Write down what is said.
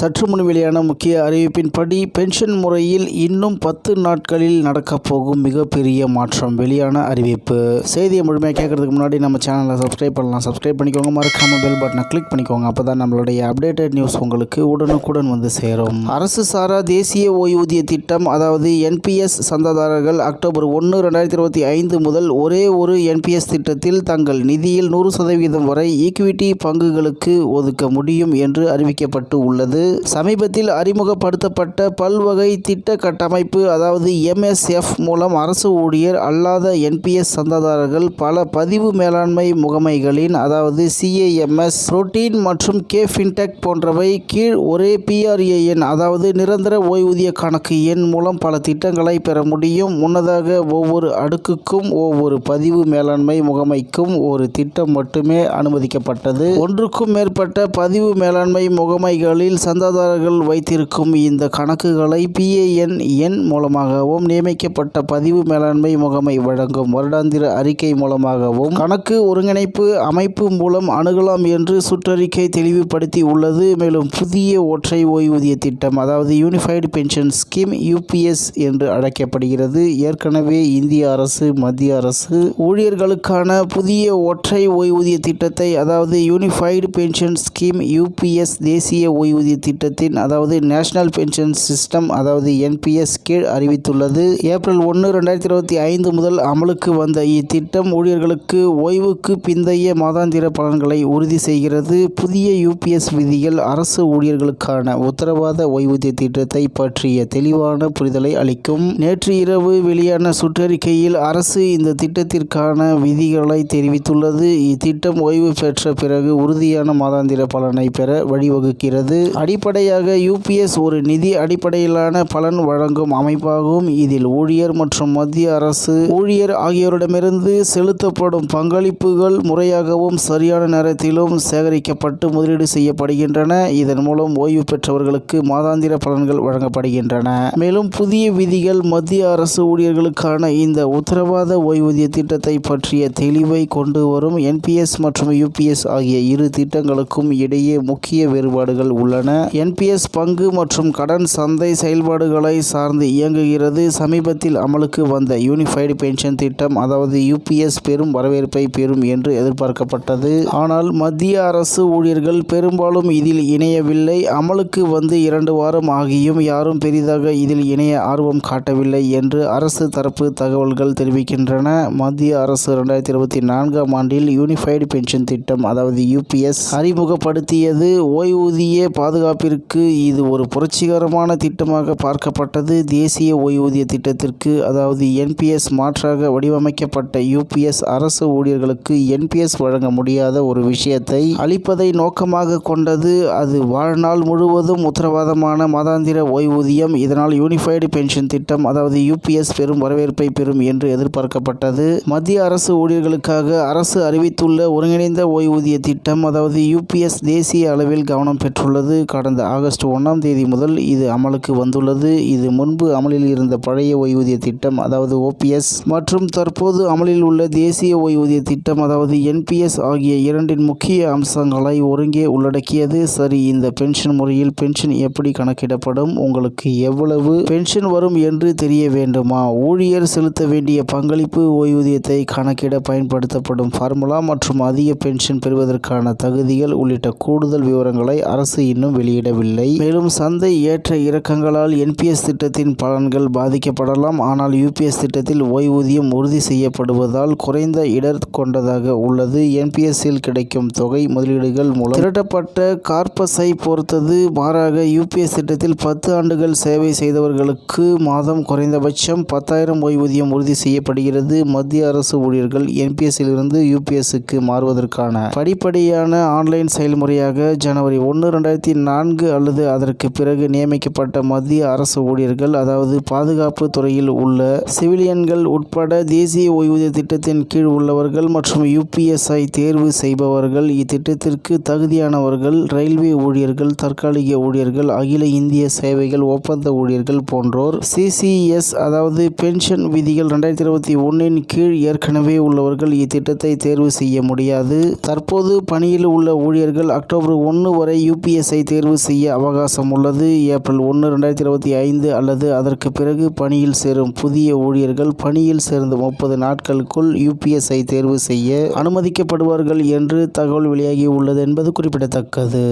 சற்று முன் வெளியான முக்கிய அறிவிப்பின்படி பென்ஷன் முறையில் இன்னும் பத்து நாட்களில் நடக்கப் போகும் மிகப்பெரிய மாற்றம். வெளியான அறிவிப்பு. செய்தியை முழுமையாக கேட்கறதுக்கு முன்னாடி நம்ம சேனலை சப்ஸ்கிரைப் பண்ணலாம். சப்ஸ்கிரைப் பண்ணிக்கோங்க. மறக்காம பெல் பட்டனை கிளிக் பண்ணிக்கோங்க. அப்போ தான் நம்மளுடைய அப்டேட்டட் நியூஸ் உங்களுக்கு உடனுக்குடன் வந்து சேரும். அரசு சாரா தேசிய ஓய்வூதிய திட்டம் அதாவது என்பிஎஸ் சந்தாதாரர்கள் அக்டோபர் ஒன்று ரெண்டாயிரத்தி இருபத்தி ஐந்து முதல் ஒரே ஒரு என்பிஎஸ் திட்டத்தில் தங்கள் நிதியில் நூறு சதவீதம் வரை ஈக்விட்டி பங்குகளுக்கு ஒதுக்க முடியும் என்று அறிவிக்கப்பட்டு உள்ளது. சமீபத்தில் அறிமுகப்படுத்தப்பட்ட பல்வகை திட்ட கட்டமைப்பு அதாவது எம்எஸ்எஃப் மூலம் அரசு ஊழியர் அல்லாத என்பிஎஸ் சந்தாதாரர்கள் பல பதிவு மேலாண்மை முகமைகளின் அதாவது சிஏஎம்எஸ் புரோட்டீன் மற்றும் கே ஃபின்டெக் போன்றவை கீழ் ஒரே பிஆர்ஏஎன் அதாவது நிரந்தர ஓய்வூதிய கணக்கு எண் மூலம் பல திட்டங்களை பெற முடியும். முன்னதாக ஒவ்வொரு அடுக்குக்கும் ஒவ்வொரு பதிவு மேலாண்மை முகமைக்கும் ஒரு திட்டம் மட்டுமே அனுமதிக்கப்பட்டது. ஒன்றுக்கும் மேற்பட்ட பதிவு மேலாண்மை முகமைகளில் சந்தாதாரர்கள் வைத்திருக்கும் இந்த கணக்குகளை பிஏஎன் எண் மூலமாகவும் நியமிக்கப்பட்ட பதிவு மேலாண்மை முகமை வழங்கும் வருடாந்திர அறிக்கை மூலமாகவும் கணக்கு ஒருங்கிணைப்பு அமைப்பு மூலம் அணுகலாம் என்று சுற்றறிக்கை தெளிவுபடுத்தி உள்ளது. மேலும் புதிய ஒற்றை ஓய்வூதிய திட்டம் அதாவது யூனிஃபைடு பென்ஷன் ஸ்கீம் யூபிஎஸ் என்று அழைக்கப்படுகிறது. ஏற்கனவே இந்திய அரசு மத்திய அரசு ஊழியர்களுக்கான புதிய ஒற்றை ஓய்வூதிய திட்டத்தை அதாவது யூனிஃபைடு பென்ஷன் ஸ்கீம் யூபிஎஸ் தேசிய ஓய்வூதிய திட்டத்தின் அதாவது நேஷனல் பென்ஷன் சிஸ்டம் அதாவது என்பிஎஸ் கீழ் அறிவித்துள்ளது. ஏப்ரல் ஒன்று ரெண்டாயிரத்தி இருபத்தி ஐந்து முதல் அமலுக்கு வந்த இத்திட்டம் ஊழியர்களுக்கு ஓய்வுக்கு பிந்தைய மாதாந்திர பலன்களை உறுதி செய்கிறது. புதிய யூபிஎஸ் விதிகள் அரசு ஊழியர்களுக்கான உத்தரவாத ஓய்வூதிய திட்டத்தை பற்றிய தெளிவான புரிதலை அளிக்கும். நேற்று இரவு வெளியான சுற்றறிக்கையில் அரசு இந்த திட்டத்திற்கான விதிகளை தெரிவித்துள்ளது. இத்திட்டம் ஓய்வு பெற்ற பிறகு உறுதியான மாதாந்திர பலனை பெற வழிவகுக்கிறது. அடிப்படையாக யூபிஎஸ் ஒரு நிதி அடிப்படையிலான பலன் வழங்கும் அமைப்பாகும். இதில் ஊழியர் மற்றும் மத்திய அரசு ஊழியர் ஆகியோரிடமிருந்து செலுத்தப்படும் பங்களிப்புகள் முறையாகவும் சரியான நேரத்திலும் சேகரிக்கப்பட்டு முதலீடு செய்யப்படுகின்றன. இதன் மூலம் ஓய்வு பெற்றவர்களுக்கு மாதாந்திர பலன்கள் வழங்கப்படுகின்றன. மேலும் புதிய விதிகள் மத்திய அரசு ஊழியர்களுக்கான இந்த உத்தரவாத ஓய்வூதிய திட்டத்தை பற்றிய தெளிவை கொண்டு வரும் என்பிஎஸ் மற்றும் யூபிஎஸ் ஆகிய இரு திட்டங்களுக்கும் இடையே முக்கிய வேறுபாடுகள் உள்ளன. என்பிஎஸ் பங்கு மற்றும் கடன் சந்தை செயல்பாடுகளை சார்ந்து இயங்குகிறது. சமீபத்தில் அமலுக்கு வந்த யூனிஃபைடு பென்ஷன் திட்டம் அதாவது யூபிஎஸ் பெரும் வரவேற்பை பெறும் என்று எதிர்பார்க்கப்பட்டது. ஆனால் மத்திய அரசு ஊழியர்கள் பெரும்பாலும் இதில் இணையவில்லை. அமலுக்கு வந்து இரண்டு வாரம் ஆகியும் யாரும் பெரிதாக இதில் இணைய ஆர்வம் காட்டவில்லை என்று அரசு தரப்பு தகவல்கள் தெரிவிக்கின்றன. மத்திய அரசு ரெண்டாயிரத்தி இருபத்தி நான்காம் ஆண்டில் யூனிஃபைடு பென்ஷன் திட்டம் அதாவது யூபிஎஸ் அறிமுகப்படுத்தியது. ஓய்வூதிய பாதுகாப்பு பாதுகாப்பிற்கு இது ஒரு புரட்சிகரமான திட்டமாக பார்க்கப்பட்டது. தேசிய ஓய்வூதிய திட்டத்திற்கு அதாவது என்பிஎஸ் மாற்றாக வடிவமைக்கப்பட்ட யூபிஎஸ் அரசு ஊழியர்களுக்கு என்பிஎஸ் வழங்க முடியாத ஒரு விஷயத்தை அளிப்பதை நோக்கமாக கொண்டது. அது வாழ்நாள் முழுவதும் உத்தரவாதமான மாதாந்திர ஓய்வூதியம். இதனால் யூனிஃபைடு பென்ஷன் திட்டம் அதாவது யூபிஎஸ் பெரும் வரவேற்பை பெறும் என்று எதிர்பார்க்கப்பட்டது. மத்திய அரசு ஊழியர்களுக்காக அரசு அறிவித்துள்ள ஒருங்கிணைந்த ஓய்வூதிய திட்டம் அதாவது யூபிஎஸ் தேசிய அளவில் கவனம் பெற்றுள்ளது. கடந்த ஆகஸ்ட் ஒன்றாம் தேதி முதல் இது அமலுக்கு வந்துள்ளது. இது முன்பு அமலில் இருந்த பழைய ஓய்வூதிய திட்டம் அதாவது ஓபிஎஸ் மற்றும் தற்போது அமலில் உள்ள தேசிய ஓய்வூதிய திட்டம் அதாவது என்பிஎஸ் ஆகிய இரண்டின் முக்கிய அம்சங்களை ஒருங்கே உள்ளடக்கியது. சரி இந்த பென்ஷன் முறையில் பென்ஷன் எப்படி கணக்கிடப்படும்? உங்களுக்கு எவ்வளவு பென்ஷன் வரும் என்று தெரிய வேண்டுமா? ஊழியர் செலுத்த வேண்டிய பங்களிப்பு ஓய்வூதியத்தை கணக்கிட பயன்படுத்தப்படும் ஃபார்முலா மற்றும் அதிக பென்ஷன் பெறுவதற்கான தகுதிகள் உள்ளிட்ட கூடுதல் விவரங்களை அரசு இன்னும் வெளி வெளியிடவில்லை. மேலும் சந்தை ஏற்ற இறக்கங்களால் என்பிஎஸ் திட்டத்தின் பலன்கள் பாதிக்கப்படலாம். ஆனால் யூபிஎஸ் திட்டத்தில் ஓய்வூதியம் உறுதி செய்யப்படுவதால் குறைந்த இடர் கொண்டதாக உள்ளது. என்பிஎஸ்ஸில் கிடைக்கும் தொகை முதலீடுகள் மூலம் திரட்டப்பட்ட கார்பஸை பொறுத்தது. மாறாக யூபிஎஸ் திட்டத்தில் பத்து ஆண்டுகள் சேவை செய்தவர்களுக்கு மாதம் குறைந்தபட்சம் பத்தாயிரம் ஓய்வூதியம் உறுதி செய்யப்படுகிறது. மத்திய அரசு ஊழியர்கள் என்பிஎஸ்ஸிலிருந்து இருந்து மாறுவதற்கான படிப்படியான ஆன்லைன் செயல்முறையாக ஜனவரி ஒன்று ரெண்டாயிரத்தி நான்கு அல்லது அதற்கு பிறகு நியமிக்கப்பட்ட மத்திய அரசு ஊழியர்கள் அதாவது பாதுகாப்பு துறையில் உள்ள சிவிலியன்கள் உட்பட தேசிய ஓய்வூதிய திட்டத்தின் கீழ் உள்ளவர்கள் மற்றும் யூபிஎஸ்ஐ தேர்வு செய்பவர்கள் இத்திட்டத்திற்கு தகுதியானவர்கள் ரயில்வே ஊழியர்கள் தற்காலிக ஊழியர்கள் அகில இந்திய சேவைகள் ஒப்பந்த ஊழியர்கள் போன்றோர் சிசிஎஸ் அதாவது பென்ஷன் விதிகள் ரெண்டாயிரத்தி இருபத்தி ஒன்றின் கீழ் ஏற்கனவே உள்ளவர்கள் இத்திட்டத்தை தேர்வு செய்ய முடியாது. தற்போது பணியில் உள்ள ஊழியர்கள் அக்டோபர் ஒன்று வரை யூபிஎஸ்ஐ தேர்வு தேர்வு செய்ய அவகாசம் உள்ளது ஏப்ரல் ஒன்று ரெண்டாயிரத்தி இருபத்தி ஐந்து அல்லது அதற்கு பிறகு பணியில் சேரும் புதிய ஊழியர்கள் பணியில் சேர்ந்த முப்பது நாட்களுக்குள் யுபிஎஸ்ஐ தேர்வு செய்ய அனுமதிக்கப்படுவார்கள் என்று தகவல் வெளியாகி உள்ளது என்பது குறிப்பிடத்தக்கது.